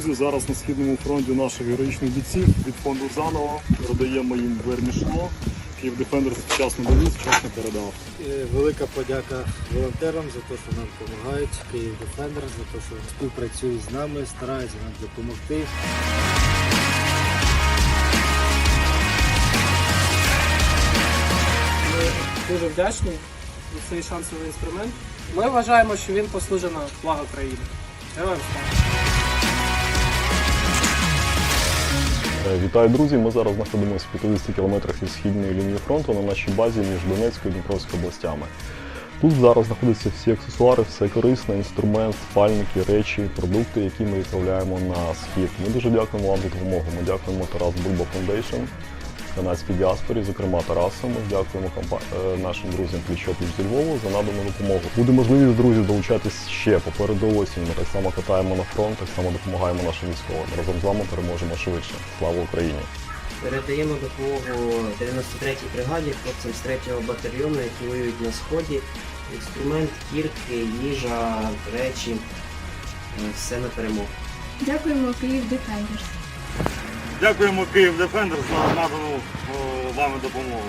зараз на східному фронті наших героїчних бійців від фонду заново передаємо їм вермішло. Київ Дефендер вчасно довіз, вчасно передав. Велика подяка волонтерам за те, що нам допомагають, Київ Дефендер, за те, що співпрацюють з нами, стараються нам допомогти. Ми дуже вдячні за цей шансовий інструмент. Ми вважаємо, що він послужить на благо країни. Героям слава! Вітаю, друзі! Ми зараз знаходимося в 50 кілометрах від східної лінії фронту на нашій базі між Донецькою і Дніпровською областями. Тут зараз знаходяться всі аксесуари, все корисне, інструмент, спальники, речі, продукти, які ми відправляємо на схід. Ми дуже дякуємо вам за допомогу. Ми дякуємо Тарас Бульба Фондейшн, канадській діаспорі, зокрема Тарасу. Ми дякуємо компа- е, нашим друзям Пліч Опліч зі Львову за надану допомогу. Буде можливість, друзі, долучатись ще попереду осінь. Ми так само катаємо на фронт, так само допомагаємо нашим військовим. Разом з вами переможемо швидше. Слава Україні! Передаємо допомогу 93-й бригаді, хлопцям з 3-го батальйону, які воюють на сході. Інструмент, кірки, їжа, речі, е, все на перемогу. Дякуємо Київ Дефендерс. Дякуємо Київ Дефендер за надану вами допомогу.